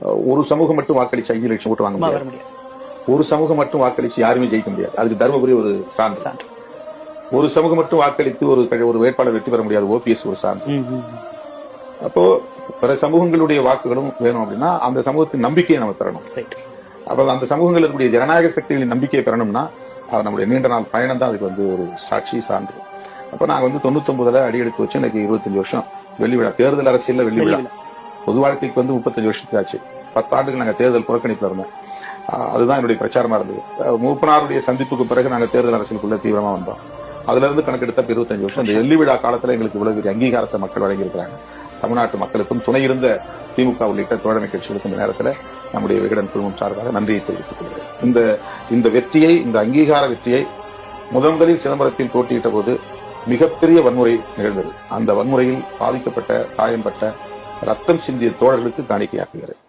ஒரு சமூகம் மட்டும் வாக்களிச்சு அஞ்சு லட்சம் ஓட்டு வாங்க முடியாது. ஒரு சமூகம் மட்டும் வாக்களிச்சு யாருமே ஜெயிக்க முடியாது. அதுக்கு தருமபுரி ஒரு சான்று. ஒரு சமூகம் மட்டும் வாக்களித்து ஒரு ஒரு வேட்பாளர் வெற்றி பெற முடியாது. ஓபிஎஸ் ஒரு சான்று. அப்போ பிற சமூகங்களுடைய வாக்குகளும் வேணும் அப்படின்னா அந்த சமூகத்தின் நம்பிக்கையை நம்ம பெறணும். அப்ப அந்த சமூகங்கள் இருக்கக்கூடிய ஜனநாயக சக்திகளின் நம்பிக்கையை பெறணும்னா அது நம்முடைய நீண்ட நாள் பயணம் தான். அதுக்கு வந்து ஒரு சாட்சி சான்று. அப்ப நாங்க வந்து தொண்ணூத்தொன்பதுல அடி எடுத்து வச்சு எனக்கு இருபத்தஞ்சு வருஷம். வெள்ளி விழா தேர்தல் அரசியல்ல வெள்ளி விழா. பொது வாழ்க்கைக்கு வந்து முப்பத்தஞ்சு வருஷத்துக்கு ஆச்சு. பத்தாண்டுகள் நாங்கள் தேர்தல் புறக்கணிப்பில் இருந்தோம். அதுதான் என்னுடைய பிரச்சாரமா இருந்தது. மூப்பனாருடைய சந்திப்புக்கு பிறகு நாங்கள் தேர்தல் அரசியலுக்குள்ள தீவிரமா வந்தோம். அதுல இருந்து கணக்கெடுத்த இருபத்தஞ்சு வருஷம். இந்த எள்ளி விழா காலத்துல எங்களுக்கு இவ்வளவு பெரிய அங்கீகாரத்தை மக்கள் வழங்கியிருக்கிறாங்க. தமிழ்நாட்டு மக்களுக்கும் துணை இருந்த திமுக உள்ளிட்ட தோழமை கட்சிகளுக்கும் இந்த நேரத்தில் நம்முடைய விகடன் குழுமம் சார்பாக நன்றியை தெரிவித்துக் கொள்கிறேன். இந்த இந்த வெற்றியை இந்த அங்கீகார வெற்றியை முதன் முதலில் சிதம்பரத்தில் போட்டியிட்ட போது மிகப்பெரிய வன்முறை நிகழ்ந்தது. அந்த வன்முறையில் பாதிக்கப்பட்ட காயம்பட்ட ரத்தம் சிந்திய தோழர்களுக்கு காணிக்கையாக்குகிறேன்.